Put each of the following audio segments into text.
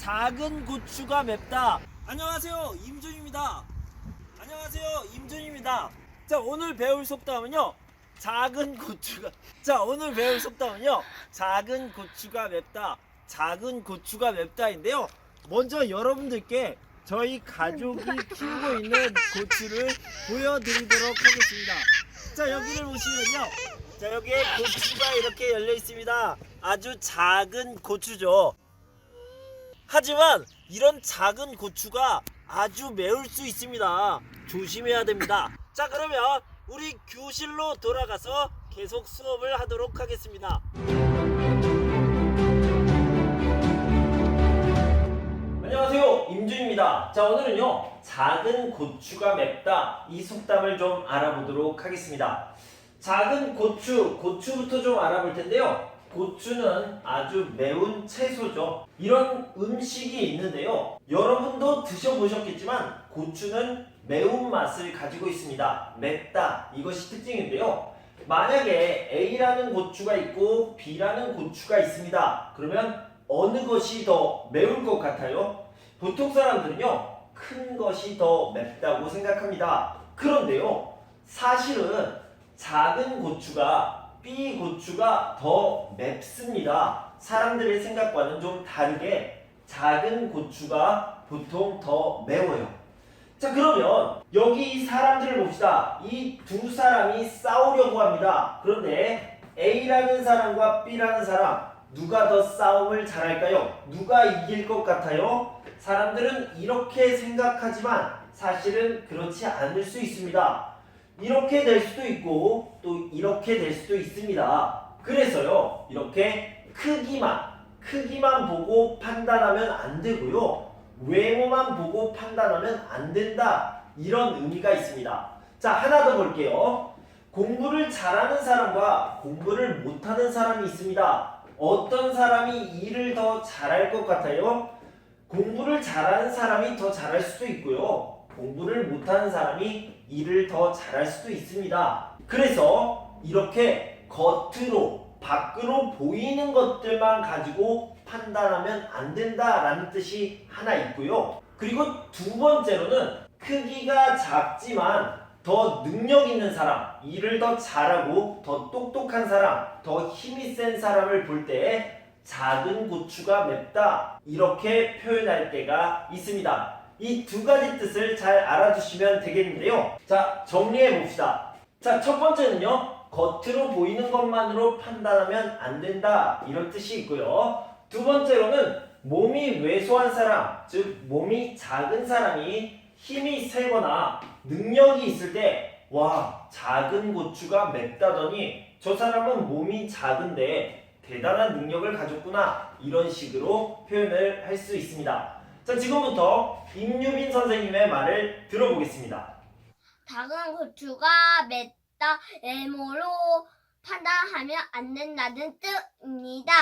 작은 고추가 맵다. 안녕하세요, 임준입니다. 안녕하세요, 임준입니다. 자, 오늘 배울 속담은요. 작은 고추가 자, 오늘 배울 속담은요. 작은 고추가 맵다. 작은 고추가 맵다인데요. 먼저 여러분들께 저희 가족이 키우고 있는 고추를 보여드리도록 하겠습니다. 자, 여기를 보시면요. 자, 여기에 고추가 이렇게 열려 있습니다. 아주 작은 고추죠. 하지만 이런 작은 고추가 아주 매울 수 있습니다. 조심해야 됩니다. 자, 그러면 우리 교실로 돌아가서 계속 수업을 하도록 하겠습니다. 안녕하세요. 임준입니다. 자, 오늘은요. 작은 고추가 맵다. 이 속담을 좀 알아보도록 하겠습니다. 작은 고추, 고추부터 좀 알아볼 텐데요. 고추는 아주 매운 채소죠. 이런 음식이 있는데요. 여러분도 드셔보셨겠지만 고추는 매운맛을 가지고 있습니다. 맵다. 이것이 특징인데요. 만약에 A라는 고추가 있고 B라는 고추가 있습니다. 그러면 어느 것이 더 매울 것 같아요? 보통 사람들은요, 큰 것이 더 맵다고 생각합니다. 그런데요, 사실은 작은 고추가 B 고추가 더 맵습니다. 사람들의 생각과는 좀 다르게 작은 고추가 보통 더 매워요. 자, 그러면 여기 이 사람들을 봅시다. 이 두 사람이 싸우려고 합니다. 그런데 A라는 사람과 B라는 사람, 누가 더 싸움을 잘할까요? 누가 이길 것 같아요? 사람들은 이렇게 생각하지만 사실은 그렇지 않을 수 있습니다. 이렇게 될 수도 있고 또 이렇게 될 수도 있습니다. 그래서요, 이렇게 크기만, 크기만 보고 판단하면 안 되고요. 외모만 보고 판단하면 안 된다. 이런 의미가 있습니다. 자, 하나 더 볼게요. 공부를 잘하는 사람과 공부를 못하는 사람이 있습니다. 어떤 사람이 일을 더 잘할 것 같아요? 공부를 잘하는 사람이 더 잘할 수도 있고요. 공부를 못하는 사람이 일을 더 잘할 수도 있습니다. 그래서 이렇게 겉으로, 밖으로 보이는 것들만 가지고 판단하면 안 된다라는 뜻이 하나 있고요. 그리고 두 번째로는 크기가 작지만 더 능력 있는 사람, 일을 더 잘하고 더 똑똑한 사람, 더 힘이 센 사람을 볼 때 작은 고추가 맵다 이렇게 표현할 때가 있습니다. 이 두 가지 뜻을 잘 알아두시면 되겠는데요. 자, 정리해 봅시다. 자, 첫 번째는요. 겉으로 보이는 것만으로 판단하면 안 된다. 이런 뜻이 있고요. 두 번째로는 몸이 왜소한 사람, 즉 몸이 작은 사람이 힘이 세거나 능력이 있을 때, 와, 작은 고추가 맵다더니 저 사람은 몸이 작은데 대단한 능력을 가졌구나. 이런 식으로 표현을 할 수 있습니다. 자, 지금부터 임유빈 선생님의 말을 들어보겠습니다. 작은 고추가 맵다 외모로 판단하면 안 된다는 뜻입니다.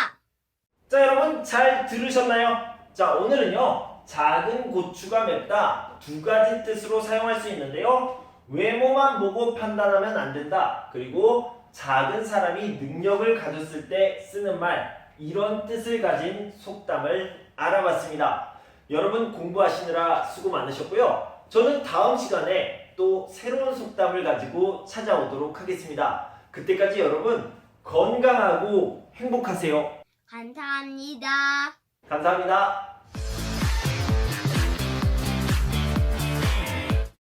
자, 여러분 잘 들으셨나요? 자, 오늘은요. 작은 고추가 맵다 두 가지 뜻으로 사용할 수 있는데요. 외모만 보고 판단하면 안 된다. 그리고 작은 사람이 능력을 가졌을 때 쓰는 말 이런 뜻을 가진 속담을 알아봤습니다. 여러분 공부하시느라 수고 많으셨고요. 저는 다음 시간에 또 새로운 속담을 가지고 찾아오도록 하겠습니다. 그때까지 여러분 건강하고 행복하세요. 감사합니다. 감사합니다.